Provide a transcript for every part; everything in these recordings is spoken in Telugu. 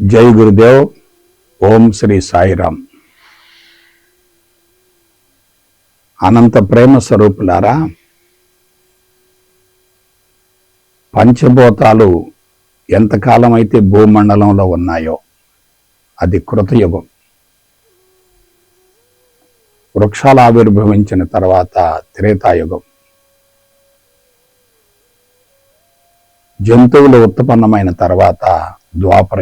జై గురుదేవ్ ఓం శ్రీ సాయిరామ్. అనంత ప్రేమ స్వరూపులారా పంచభూతాలు ఎంతకాలం అయితే భూమండలంలో ఉన్నాయో అది కృతయుగం. వృక్షాలు ఆవిర్భవించిన తర్వాత త్రేతాయుగం. జంతువులు ఉత్పన్నమైన తర్వాత ద్వాపర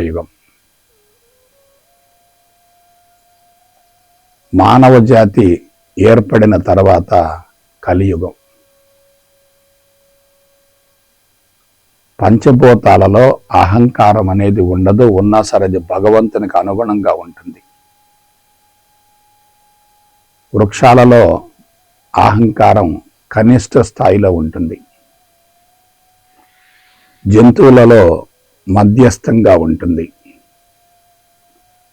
మానవ జాతి ఏర్పడిన తర్వాత కలియుగం. పంచభూతాలలో అహంకారం అనేది ఉండదు ఉన్నా సరే అది భగవంతునికి అనుగుణంగా ఉంటుంది. వృక్షాలలో అహంకారం కనిష్ట స్థాయిలో ఉంటుంది. జంతువులలో మధ్యస్థంగా ఉంటుంది.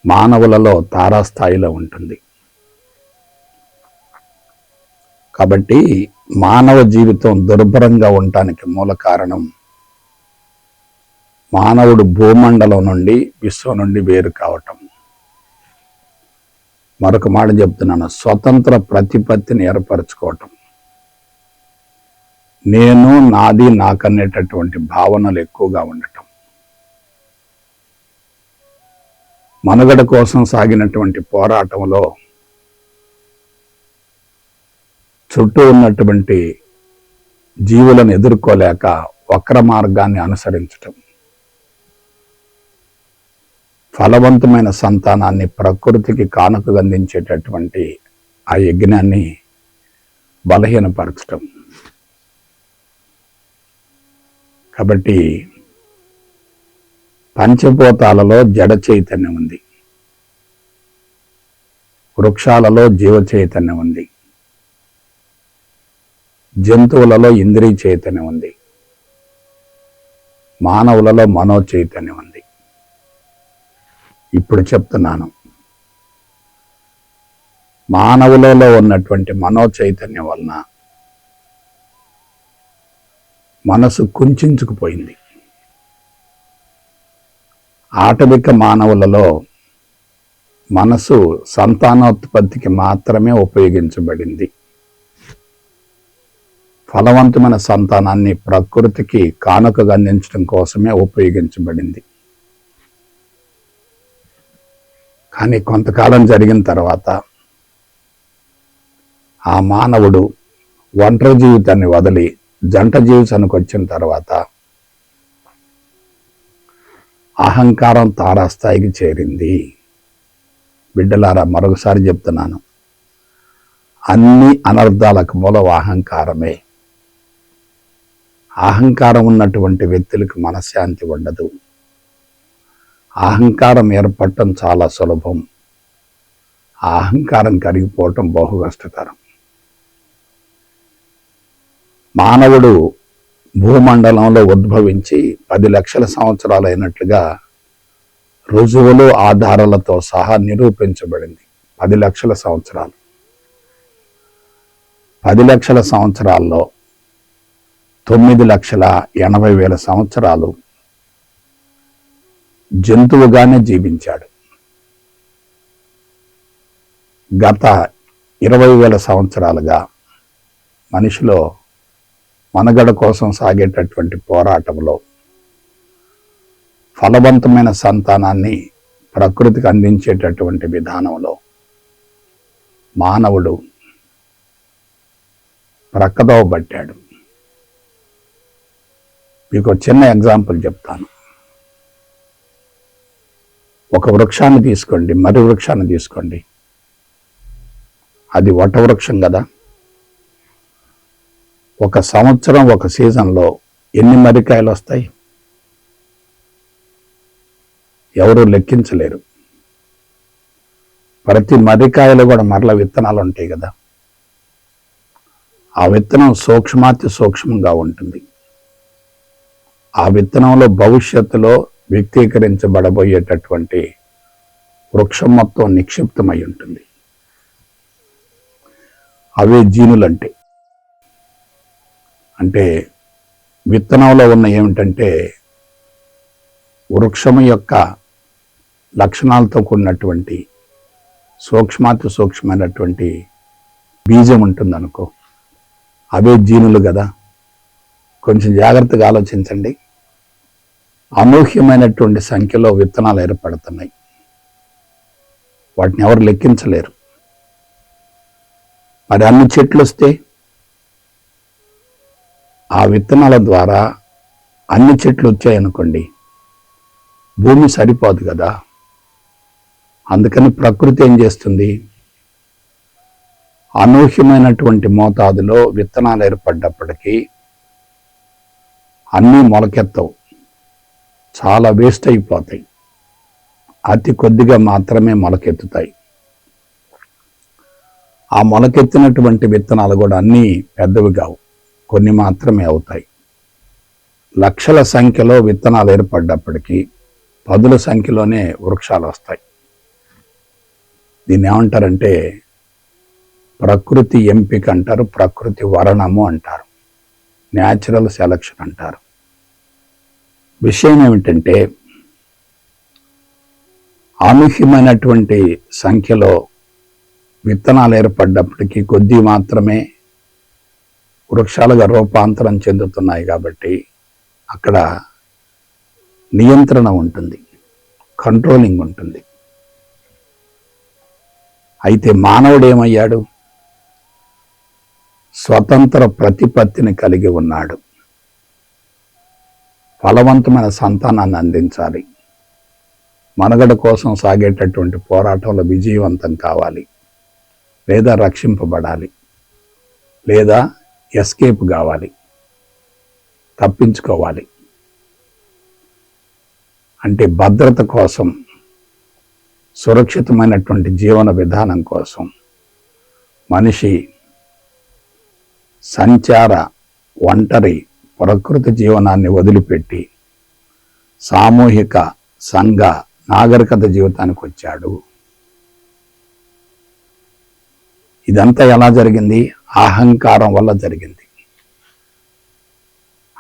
మానవులలో తారాస్థాయిలో ఉంటుంది. కాబట్టి మానవ జీవితం దుర్భరంగా ఉండటానికి మూల కారణం మానవుడు భూమండలం నుండి విశ్వం నుండి వేరు కావటం. మరొక మాట చెప్తున్నాను. స్వతంత్ర ప్రతిపత్తిని ఏర్పరచుకోవటం. నేను నాది నాకనేటటువంటి భావనలు ఎక్కువగా ఉండటం. మనుగడ కోసం సాగినటువంటి పోరాటంలో చుట్టూ ఉన్నటువంటి జీవులను ఎదుర్కోలేక వక్ర మార్గాన్ని అనుసరించటం. ఫలవంతమైన సంతానాన్ని ప్రకృతికి కానుకగా అందించేటటువంటి ఆ యజ్ఞాన్ని బలహీనపరచటం. కాబట్టి పంచభూతాలలో జడ చైతన్యం ఉంది. వృక్షాలలో జీవ చైతన్యం ఉంది. జంతువులలో ఇంద్రియ చైతన్యం ఉంది. మానవులలో మనో చైతన్యం ఉంది. ఇప్పుడు చెప్తున్నాను. మానవులలో ఉన్నటువంటి మనో చైతన్యం వలన మనసు కుంచుకుపోయింది. ఆటవిక మానవులలో మనసు సంతానోత్పత్తికి మాత్రమే ఉపయోగించబడింది. ఫలవంతమైన సంతానాన్ని ప్రకృతికి కానుకగా అందించడం కోసమే ఉపయోగించబడింది. కానీ కొంతకాలం జరిగిన తర్వాత ఆ మానవుడు ఒంటరి జీవితాన్ని వదిలి జంట జీవితానికి వచ్చిన తర్వాత అహంకారం తారాస్థాయికి చేరింది. బిడ్డలారా మరొకసారి చెప్తున్నాను. అన్ని అనర్థాలకు మూలం అహంకారమే. అహంకారం ఉన్నటువంటి వ్యక్తులకు మనశ్శాంతి ఉండదు. అహంకారం ఏర్పడటం చాలా సులభం. ఆ అహంకారం కరిగిపోవటం బహు కష్టతరం. మానవుడు భూమండలంలో ఉద్భవించి పది లక్షల సంవత్సరాలు అయినట్లుగా రుజువులు ఆధారాలతో సహా నిరూపించబడింది. పది లక్షల సంవత్సరాలు. పది లక్షల సంవత్సరాల్లో తొమ్మిది లక్షల ఎనభై వేల సంవత్సరాలు జంతువుగానే జీవించాడు. గత ఇరవై వేల సంవత్సరాలుగా మనిషిలో మనగడ కోసం సాగేటటువంటి పోరాటంలో ఫలవంతమైన సంతానాన్ని ప్రకృతికి అందించేటటువంటి విధానంలో మానవుడు ప్రక్కదోవబట్టాడు మీకు చిన్న ఎగ్జాంపుల్ చెప్తాను. ఒక వృక్షాన్ని తీసుకోండి మరి వృక్షాన్ని తీసుకోండి. అది వటవృక్షం కదా. ఒక సంవత్సరం ఒక సీజన్లో ఎన్ని మరికాయలు వస్తాయి? ఎవరు లెక్కించలేరు. ప్రతి మర్రికాయలు కూడా మరల విత్తనాలు ఉంటాయి కదా. ఆ విత్తనం సూక్ష్మాతి సూక్ష్మంగా ఉంటుంది. ఆ విత్తనంలో భవిష్యత్తులో వ్యక్తీకరించబడబోయేటటువంటి వృక్షం మొత్తం నిక్షిప్తమై ఉంటుంది. అవే జీనులంటే. అంటే విత్తనంలో ఉన్న ఏమిటంటే వృక్షం యొక్క లక్షణాలతో కూడినటువంటి సూక్ష్మాతి సూక్ష్మమైనటువంటి బీజం ఉంటుంది అనుకో అవే జీనులు కదా. కొంచెం జాగ్రత్తగా ఆలోచించండి. అనూహ్యమైనటువంటి సంఖ్యలో విత్తనాలు ఏర్పడుతున్నాయి. వాటిని ఎవరు లెక్కించలేరు. మరి అన్ని చెట్లు వస్తే? ఆ విత్తనాల ద్వారా అన్ని చెట్లు వచ్చాయనుకోండి. భూమి సరిపోదు కదా. అందుకని ప్రకృతి ఏం చేస్తుంది? అనూహ్యమైనటువంటి మోతాదులో విత్తనాలు ఏర్పడ్డప్పటికీ అన్నీ మొలకెత్తవు. చాలా వేస్ట్ అయిపోతాయి. అతి కొద్దిగా మాత్రమే మొలకెత్తుతాయి. ఆ మొలకెత్తినటువంటి విత్తనాలు కూడా అన్నీ పెద్దవి కావు. కొన్ని మాత్రమే అవుతాయి. లక్షల సంఖ్యలో విత్తనాలు ఏర్పడ్డప్పటికీ పదుల సంఖ్యలోనే వృక్షాలు వస్తాయి. దీన్ని ఏమంటారంటే ప్రకృతి ఎంపిక అంటారు ప్రకృతి వరణము అంటారు. న్యాచురల్ సెలక్షన్ అంటారు. విషయం ఏమిటంటే అనూహ్యమైనటువంటి సంఖ్యలో విత్తనాలు ఏర్పడ్డప్పటికీ కొద్ది మాత్రమే వృక్షాలుగా రూపాంతరం చెందుతున్నాయి కాబట్టి అక్కడ నియంత్రణ ఉంటుంది కంట్రోలింగ్ ఉంటుంది. అయితే మానవుడు ఏమయ్యాడు? స్వతంత్ర ప్రతిపత్తిని కలిగి ఉన్నాడు. ఫలవంతమైన సంతానాన్ని అందించాలి. మనుగడ కోసం సాగేటటువంటి పోరాటంలో విజయవంతం కావాలి. లేదా రక్షింపబడాలి. లేదా ఎస్కేప్ కావాలి. తప్పించుకోవాలి. అంటే భద్రత కోసం సురక్షితమైనటువంటి జీవన విధానం కోసం మనిషి సంచార ఒంటరి ప్రకృతి జీవనాన్ని వదిలిపెట్టి సామూహిక సంఘ నాగరికత జీవితానికి వచ్చాడు. ఇదంతా ఎలా జరిగింది? అహంకారం వల్ల జరిగింది.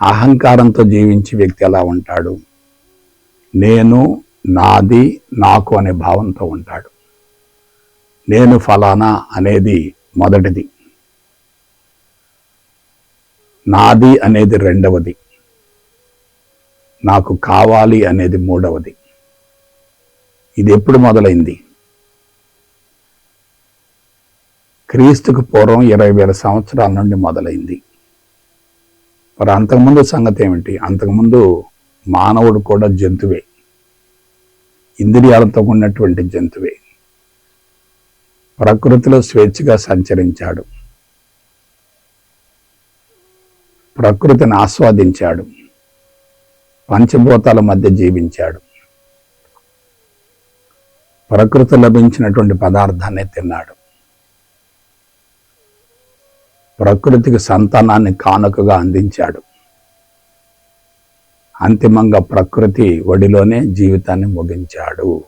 అహంకారంతో జీవించే వ్యక్తి ఎలా ఉంటాడు? నేను నాది నాకు అనే భావంతో ఉంటాడు. నేను ఫలానా అనేది మొదటిది. నాది అనేది రెండవది. నాకు కావాలి అనేది మూడవది. ఇది ఎప్పుడు మొదలైంది? క్రీస్తుకు పూర్వం ఇరవై వేల సంవత్సరాల నుండి మొదలైంది. మరి అంతకుముందు సంగతి ఏమిటి? అంతకుముందు మానవుడు కూడా జంతువే. ఇంద్రియాలతో ఉన్నటువంటి జంతువే. ప్రకృతిలో స్వేచ్ఛగా సంచరించాడు. ప్రకృతిని ఆస్వాదించాడు. పంచభూతాల మధ్య జీవించాడు. ప్రకృతి లభించినటువంటి పదార్థాన్ని తిన్నాడు. ప్రకృతికి సంతానాన్ని కానుకగా అందించాడు. అంతిమంగా ప్రకృతి ఒడిలోనే జీవితాన్ని ముగించాడు.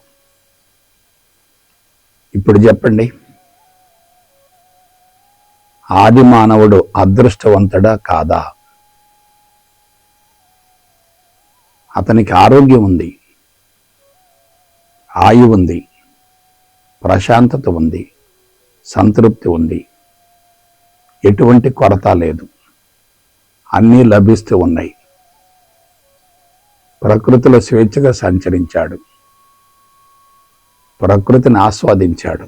ఇప్పుడు చెప్పండి. ఆది మానవుడు అదృష్టవంతుడా కాదా? అతనికి ఆరోగ్యం ఉంది ఆయు ఉంది ప్రశాంతత ఉంది సంతృప్తి ఉంది. ఎటువంటి కొరత లేదు. అన్నీ లభిస్తూ ఉన్నాయి. ప్రకృతిలో స్వేచ్ఛగా సంచరించాడు. ప్రకృతిని ఆస్వాదించాడు.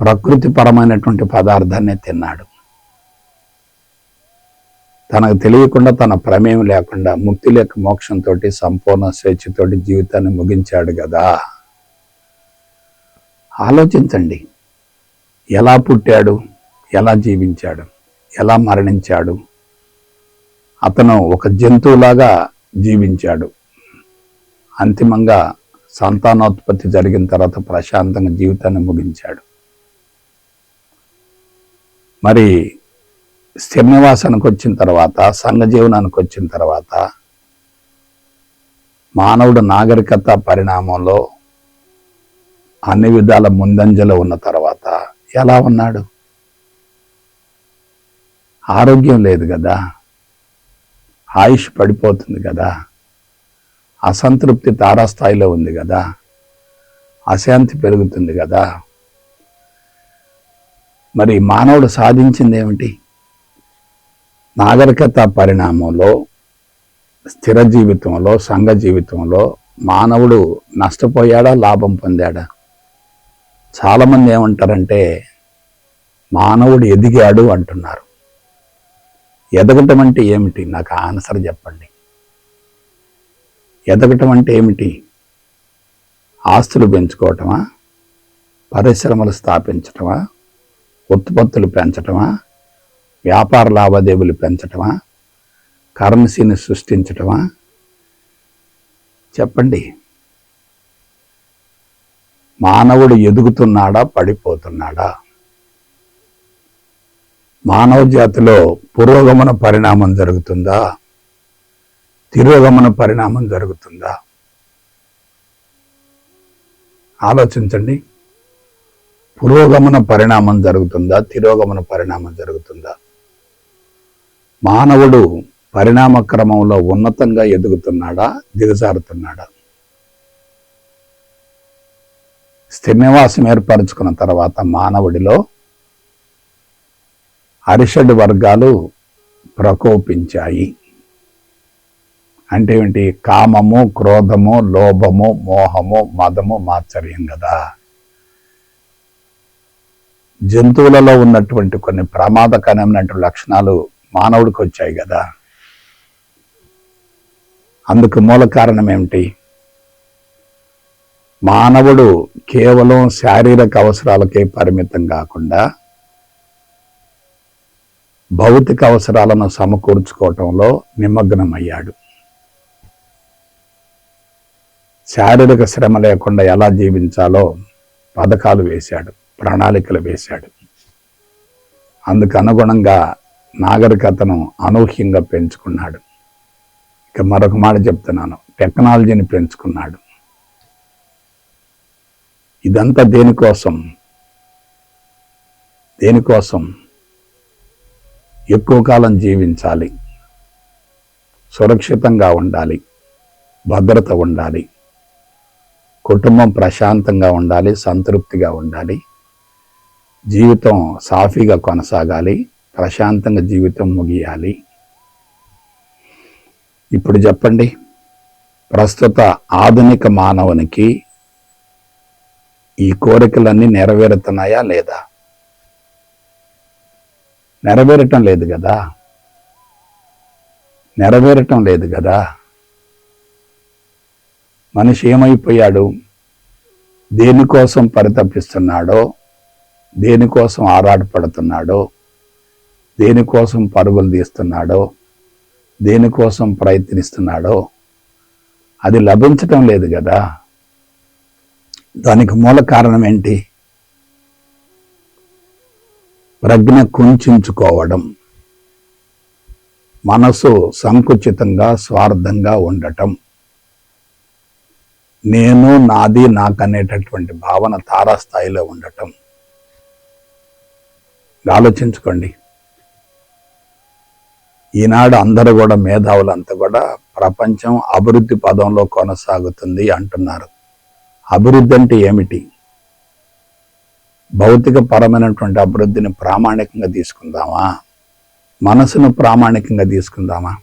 ప్రకృతిపరమైనటువంటి పదార్థాన్ని తిన్నాడు. తనకు తెలియకుండా తన ప్రమేయం లేకుండా ముక్తి లేక మోక్షంతో సంపూర్ణ స్వేచ్ఛతోటి జీవితాన్ని ముగించాడు కదా ఆలోచించండి. ఎలా పుట్టాడు? ఎలా జీవించాడు? ఎలా మరణించాడు? అతను ఒక జంతువులాగా జీవించాడు. అంతిమంగా సంతానోత్పత్తి జరిగిన తర్వాత ప్రశాంతంగా జీవితాన్ని ముగించాడు. మరి స్థిర వచ్చిన తర్వాత సంఘ జీవనానికి వచ్చిన తర్వాత మానవుడు నాగరికత పరిణామంలో అన్ని విధాల ముందంజలో ఉన్న తర్వాత ఎలా ఉన్నాడు? ఆరోగ్యం లేదు కదా. ఆయుష్ పడిపోతుంది కదా. అసంతృప్తి తారాస్థాయిలో ఉంది కదా. అశాంతి పెరుగుతుంది కదా. మరి మానవుడు సాధించింది ఏమిటి నాగరికత పరిణామంలో స్థిర జీవితంలో సంఘ జీవితంలో మానవుడు నష్టపోయాడా లాభం పొందాడా? చాలామంది ఏమంటారంటే మానవుడు ఎదిగాడు అంటున్నారు. ఎదగటం అంటే ఏమిటి? నాకు ఆన్సర్ చెప్పండి. ఎదగటం అంటే ఏమిటి? ఆస్తులు పెంచుకోవటమా? పరిశ్రమలు స్థాపించటమా? ఉత్పత్తులు పెంచటమా? వ్యాపార లావాదేవీలు పెంచటమా? కరెన్సీని సృష్టించటమా? చెప్పండి. మానవుడు ఎదుగుతున్నాడా పడిపోతున్నాడా? మానవ జాతిలో పురోగమన పరిణామం జరుగుతుందా? తిరోగమన పరిణామం జరుగుతుందా? ఆలోచించండి. పురోగమన పరిణామం జరుగుతుందా? తిరోగమన పరిణామం జరుగుతుందా? మానవుడు పరిణామ క్రమంలో ఉన్నతంగా ఎదుగుతున్నాడా? దిగజారుతున్నాడా? స్థిర ఏర్పరచుకున్న తర్వాత మానవుడిలో అరిషడ్ వర్గాలు ప్రకోపించాయి. అంటే ఏంటి కామము క్రోధము లోభము మోహము మదము మాత్సర్యం కదా. జంతువులలో ఉన్నటువంటి కొన్ని ప్రమాదకరమైనటువంటి లక్షణాలు మానవుడికి వచ్చాయి కదా. అందుకు మూల కారణం ఏమిటి? మానవుడు కేవలం శారీరక అవసరాలకే పరిమితం కాకుండా భౌతిక అవసరాలను సమకూర్చుకోవటంలో నిమగ్నమయ్యాడు. శారీరక శ్రమ లేకుండా ఎలా జీవించాలో పథకాలు వేశాడు ప్రణాళికలు వేశాడు. అందుకు అనుగుణంగా నాగరికతను అనూహ్యంగా పెంచుకున్నాడు. ఇక మరొక మాట చెప్తున్నాను. టెక్నాలజీని పెంచుకున్నాడు. ఇదంతా దేనికోసం? దేనికోసం? ఎక్కువ కాలం జీవించాలి. సురక్షితంగా ఉండాలి. భద్రత ఉండాలి. కుటుంబం ప్రశాంతంగా ఉండాలి. సంతృప్తిగా ఉండాలి. జీవితం సాఫీగా కొనసాగాలి. ప్రశాంతంగా జీవితం ముగియాలి. ఇప్పుడు చెప్పండి. ప్రస్తుత ఆధునిక మానవునికి ఈ కోరికలన్నీ నెరవేరుతున్నాయా లేదా? నెరవేరటం లేదు కదా? నెరవేరటం లేదు కదా? మనిషి ఏమైపోయాడు? దేనికోసం పరితపిస్తున్నాడో? దేనికోసం ఆరాటపడుతున్నాడో? దేనికోసం పరుగులు తీస్తున్నాడో? దేనికోసం ప్రయత్నిస్తున్నాడో? అది లభించటం లేదు కదా. దానికి మూల కారణం ఏంటి? ప్రజ్ఞ కుంచుకోవడం. మనసు సంకుచితంగా స్వార్థంగా ఉండటం. నేను నాది నాకనేటటువంటి భావన తారాస్థాయిలో ఉండటం. ఆలోచించుకోండి. ఈనాడు అందరూ కూడా మేధావులంతా కూడా ప్రపంచం అభివృద్ధి పదంలో కొనసాగుతుంది అంటున్నారు. అభివృద్ధి అంటే ఏమిటి? భౌతిక పరమైనటువంటి అభివృద్ధిని ప్రామాణికంగా తీసుకుందామా? మనసును ప్రామాణికంగా తీసుకుందామా?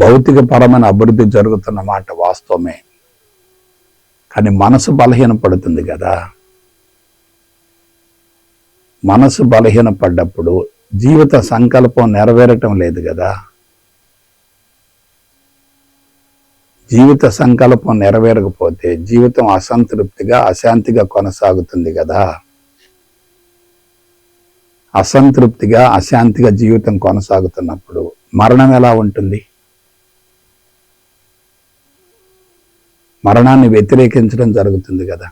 భౌతిక పరమైన అభివృద్ధి జరుగుతున్న మాట వాస్తవమే. కానీ మనసు బలహీనపడుతుంది కదా. మనసు బలహీనపడ్డప్పుడు జీవిత సంకల్పం నెరవేరటం లేదు కదా. జీవిత సంకల్పం నెరవేరకపోతే జీవితం అసంతృప్తిగా అశాంతిగా కొనసాగుతుంది కదా. అసంతృప్తిగా అశాంతిగా జీవితం కొనసాగుతున్నప్పుడు మరణం ఎలా ఉంటుంది? మరణాన్ని వ్యతిరేకించడం జరుగుతుంది కదా.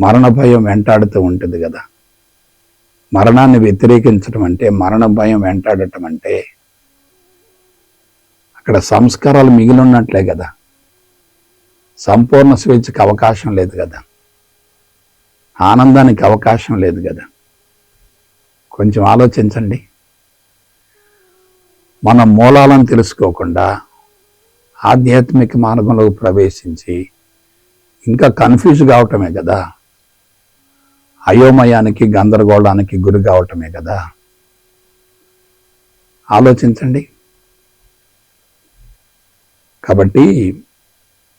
మరణ భయం వెంటాడుతూ ఉంటుంది కదా. మరణాన్ని వ్యతిరేకించడం అంటే మరణ భయం వెంటాడటం అంటే అక్కడ సంస్కారాలు మిగిలి ఉన్నట్లే కదా. సంపూర్ణ స్వేచ్ఛకు అవకాశం లేదు కదా. ఆనందానికి అవకాశం లేదు కదా. కొంచెం ఆలోచించండి. మన మూలాలను తెలుసుకోకుండా ఆధ్యాత్మిక మార్గంలోకి ప్రవేశించి ఇంకా కన్ఫ్యూజ్ కావటమే కదా. అయోమయానికి గందరగోళానికి గురి కావటమే కదా? ఆలోచించండి. కాబట్టి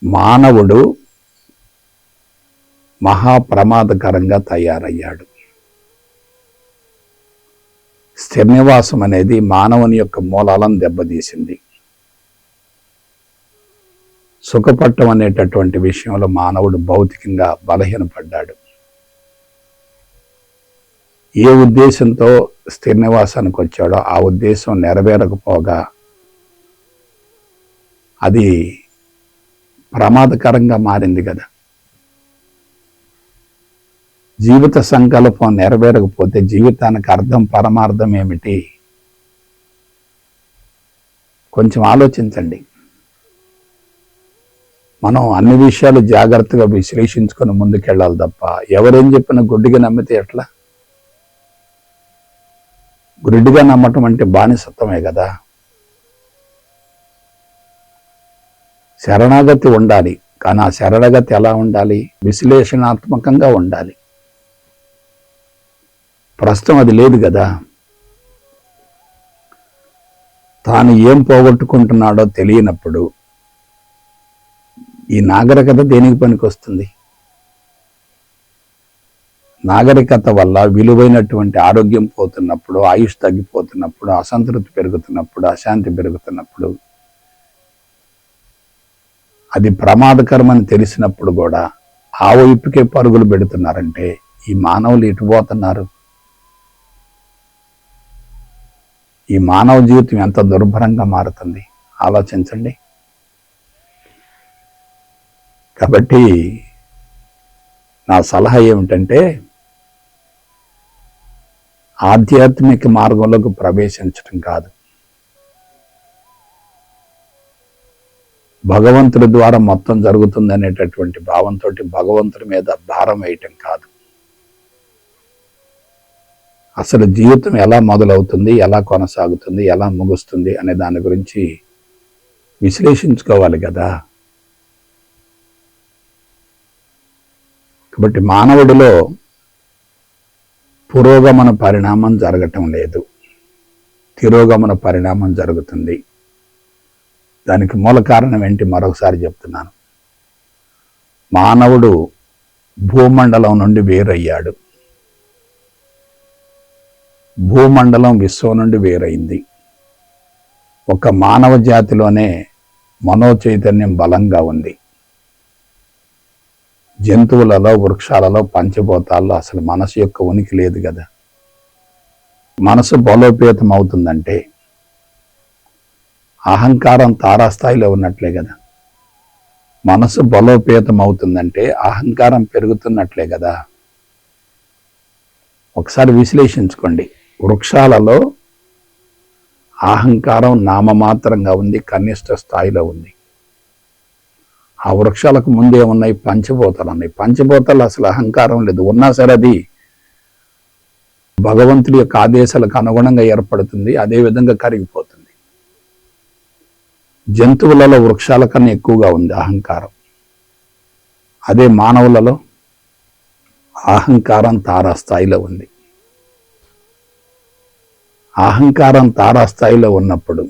మానవుడు మహాప్రమాదకరంగా తయారయ్యాడు. స్థిర్నివాసం అనేది మానవుని యొక్క మూలాలను దెబ్బతీసింది. సుఖపట్టం అనేటటువంటి విషయంలో మానవుడు భౌతికంగా బలహీనపడ్డాడు. ఏ ఉద్దేశంతో స్థిర నివాసానికి వచ్చాడో ఆ ఉద్దేశం నెరవేరకపోగా అది ప్రమాదకరంగా మారింది కదా. జీవిత సంకల్పం నెరవేరకపోతే జీవితానికి అర్థం పరమార్థం ఏమిటి? కొంచెం ఆలోచించండి. మనం అన్ని విషయాలు జాగ్రత్తగా విశ్లేషించుకొని ముందుకెళ్ళాలి తప్ప ఎవరేం చెప్పిన గుడ్డిగా నమ్మితే ఎట్లా? గుడ్డిగా నమ్మటం అంటే బానిసత్వమే కదా? శరణాగతి ఉండాలి. కానీ ఆ శరణాగతి ఎలా ఉండాలి? విశ్లేషణాత్మకంగా ఉండాలి. ప్రస్తుతం అది లేదు కదా? తాను ఏం పోగొట్టుకుంటున్నాడో తెలియనప్పుడు ఈ నాగరికత దేనికి పనికి వస్తుంది నాగరికత వల్ల విలువైనటువంటి ఆరోగ్యం పోతున్నప్పుడు ఆయుష్ తగ్గిపోతున్నప్పుడు అసంతృప్తి పెరుగుతున్నప్పుడు అశాంతి పెరుగుతున్నప్పుడు అది ప్రమాదకరమని తెలిసినప్పుడు కూడా ఆ వైపుకే పరుగులు పెడుతున్నారంటే ఈ మానవులు ఎటు పోతున్నారు? ఈ మానవ జీవితం ఎంత దుర్భరంగా మారుతుంది? ఆలోచించండి. కాబట్టి నా సలహా ఏమిటంటే ఆధ్యాత్మిక మార్గంలోకి ప్రవేశించటం కాదు. భగవంతుడి ద్వారా మొత్తం జరుగుతుంది అనేటటువంటి భావంతో భగవంతుడి మీద భారం వేయటం కాదు. అసలు జీవితం ఎలా మొదలవుతుంది ఎలా కొనసాగుతుంది ఎలా ముగుస్తుంది అనే దాని గురించి విశ్లేషించుకోవాలి కదా. కాబట్టి మానవుడిలో పురోగమన పరిణామం జరగటం లేదు. తిరోగమన పరిణామం జరుగుతుంది. దానికి మూల కారణం ఏంటి మరొకసారి చెప్తున్నాను. మానవుడు భూమండలం నుండి వేరయ్యాడు. భూమండలం విశ్వం నుండి వేరైంది. ఒక మానవ జాతిలోనే మనోచైతన్యం బలంగా ఉంది. జంతువులలో వృక్షాలలో పంచభూతాల్లో అసలు మనసు యొక్క ఉనికి లేదు కదా. మనసు బలోపేతం అవుతుందంటే అహంకారం తారాస్థాయిలో ఉన్నట్లే కదా. మనసు బలోపేతం అవుతుందంటే అహంకారం పెరుగుతున్నట్లే కదా. ఒకసారి విశ్లేషించుకోండి. వృక్షాలలో అహంకారం నామమాత్రంగా ఉంది కనిష్ట స్థాయిలో ఉంది. ఆ వృక్షాలకు ముందే ఉన్నాయి పంచభూతాలు ఉన్నాయి పంచభూతాలు అసలు అహంకారం లేదు. ఉన్నా సరే అది భగవంతుడి యొక్క ఆదేశాలకు అనుగుణంగా ఏర్పడుతుంది. అదే విధంగా కరిగిపోతుంది. జంతువులలో వృక్షాల కన్నా ఎక్కువగా ఉంది అహంకారం. అదే మానవులలో అహంకారం తారాస్థాయిలో ఉంది. అహంకారం తారాస్థాయిలో ఉన్నప్పుడు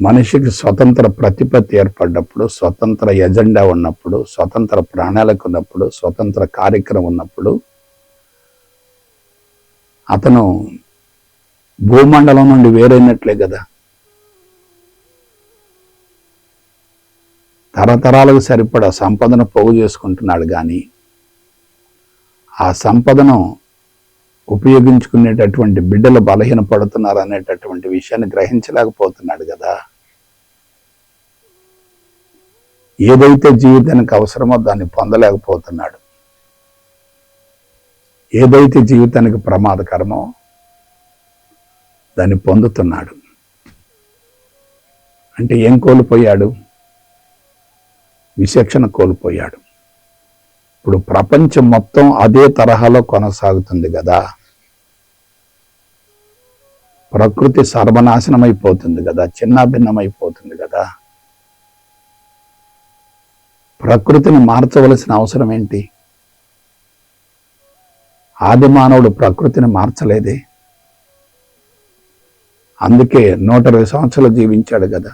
మనిషికి స్వతంత్ర ప్రతిపత్తి ఏర్పడ్డప్పుడు స్వతంత్ర ఎజెండా ఉన్నప్పుడు స్వతంత్ర ప్రాణాలకు ఉన్నప్పుడు స్వతంత్ర కార్యక్రమం ఉన్నప్పుడు అతను భూమండలం నుండి వేరైనట్లే కదా. తరతరాలకు సరిపడా సంపదను పోగు చేసుకుంటున్నాడు కానీ ఆ సంపదను ఉపయోగించుకునేటటువంటి బిడ్డలు బలహీన పడుతున్నారు అనేటటువంటి విషయాన్ని గ్రహించలేకపోతున్నాడు కదా. ఏదైతే జీవితానికి అవసరమో దాన్ని పొందలేకపోతున్నాడు. ఏదైతే జీవితానికి ప్రమాదకరమో దాన్ని పొందుతున్నాడు. అంటే ఏం కోల్పోయాడు? విచక్షణ కోల్పోయాడు. ఇప్పుడు ప్రపంచం మొత్తం అదే తరహాలో కొనసాగుతుంది కదా. ప్రకృతి సర్వనాశనమైపోతుంది కదా చిన్నాభిన్నమైపోతుంది కదా. ప్రకృతిని మార్చవలసిన అవసరం ఏంటి? ఆది మానవుడు ప్రకృతిని మార్చలేదే. అందుకే నూట ఇరవై సంవత్సరాలు జీవించాడు కదా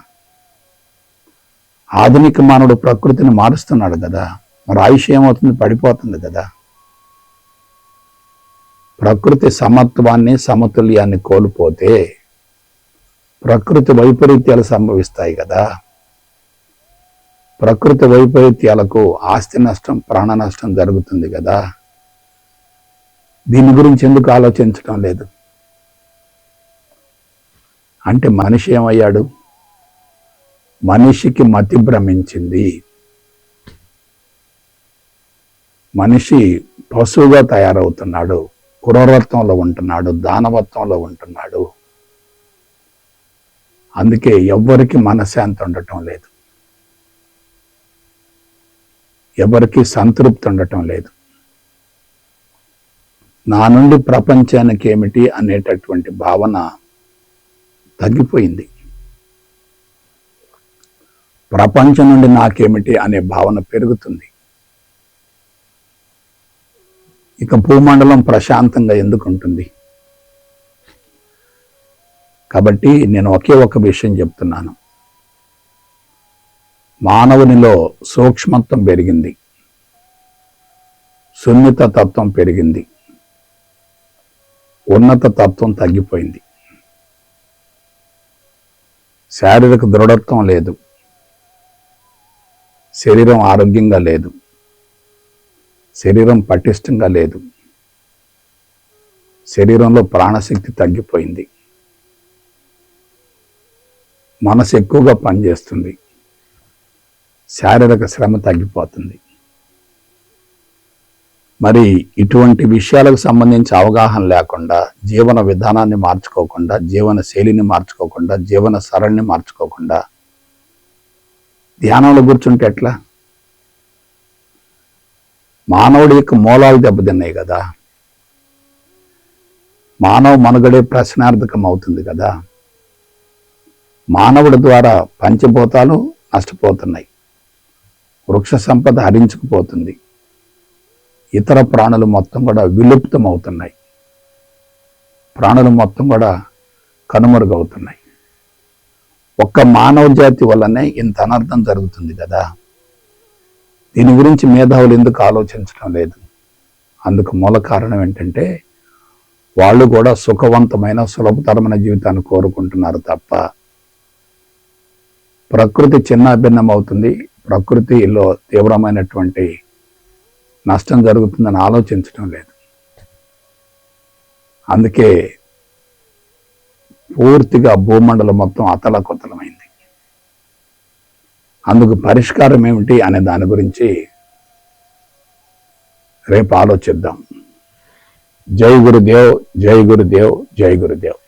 ఆధునిక మానవుడు ప్రకృతిని మారుస్తున్నాడు కదా మరి ఆయుష్ ఏమవుతుంది? పడిపోతుంది కదా ప్రకృతి సమత్వాన్ని సమతుల్యాన్ని కోల్పోతే ప్రకృతి వైపరీత్యాలు సంభవిస్తాయి కదా ప్రకృతి వైపరీత్యాలకు ఆస్తి నష్టం ప్రాణ నష్టం జరుగుతుంది కదా. దీని గురించి ఎందుకు ఆలోచించడం లేదు? అంటే మనిషి ఏమయ్యాడు? మనిషికి మతి భ్రమించింది. మనిషి పశువుగా తయారవుతున్నాడు క్రూరత్వంలో ఉంటున్నాడు దానవత్వంలో ఉంటున్నాడు. అందుకే ఎవ్వరికి మనశ్శాంతి ఉండటం లేదు. ఎవరికి సంతృప్తి ఉండటం లేదు. నా నుండి ప్రపంచానికి ఏమిటి అనేటటువంటి భావన తగ్గిపోయింది. ప్రపంచం నుండి నాకేమిటి అనే భావన పెరుగుతుంది. ఇక భూమండలం ప్రశాంతంగా ఎందుకు ఉంటుంది కాబట్టి నేను ఒకే ఒక విషయం చెప్తున్నాను. మానవునిలో సూక్ష్మత్వం పెరిగింది. సున్నిత తత్వం పెరిగింది. ఉన్నత తత్వం తగ్గిపోయింది. శారీరక దృఢత్వం లేదు. శరీరం ఆరోగ్యంగా లేదు. శరీరం పటిష్టంగా లేదు. శరీరంలో ప్రాణశక్తి తగ్గిపోయింది. మనసు ఎక్కువగా పనిచేస్తుంది. శారీరక శ్రమ తగ్గిపోతుంది. మరి ఇటువంటి విషయాలకు సంబంధించి అవగాహన లేకుండా జీవన విధానాన్ని మార్చుకోకుండా జీవన శైలిని మార్చుకోకుండా జీవన సరళిని మార్చుకోకుండా ధ్యానంలో కూర్చుంటే ఎట్లా? మానవుడి యొక్క మూలాలు దెబ్బతిన్నాయి కదా. మానవ మనుగడే ప్రశ్నార్థకం అవుతుంది కదా. మానవుడి ద్వారా పంచభూతాలు నష్టపోతున్నాయి. వృక్ష సంపద హరించుకుపోతుంది. ఇతర ప్రాణులు మొత్తం కూడా విలుప్తం అవుతున్నాయి ప్రాణులు మొత్తం కూడా కనుమరుగవుతున్నాయి. ఒక్క మానవ జాతి వల్లనే ఇంత అనర్థం జరుగుతుంది కదా? దీని గురించి మేధావులు ఎందుకు ఆలోచించడం లేదు? అందుకు మూల కారణం ఏంటంటే వాళ్ళు కూడా సుఖవంతమైన సులభతరమైన జీవితాన్ని కోరుకుంటున్నారు తప్ప ప్రకృతి చిన్న అవుతుంది ప్రకృతిలో తీవ్రమైనటువంటి నష్టం జరుగుతుందని ఆలోచించడం లేదు. అందుకే పూర్తిగా భూమండలం మొత్తం అతలకొతలమైంది. అందుకు పరిష్కారం ఏమిటి అనే దాని గురించి రేపు ఆలోచిద్దాం. జై గురుదేవ్ జై గురుదేవ్ జై గురుదేవ్.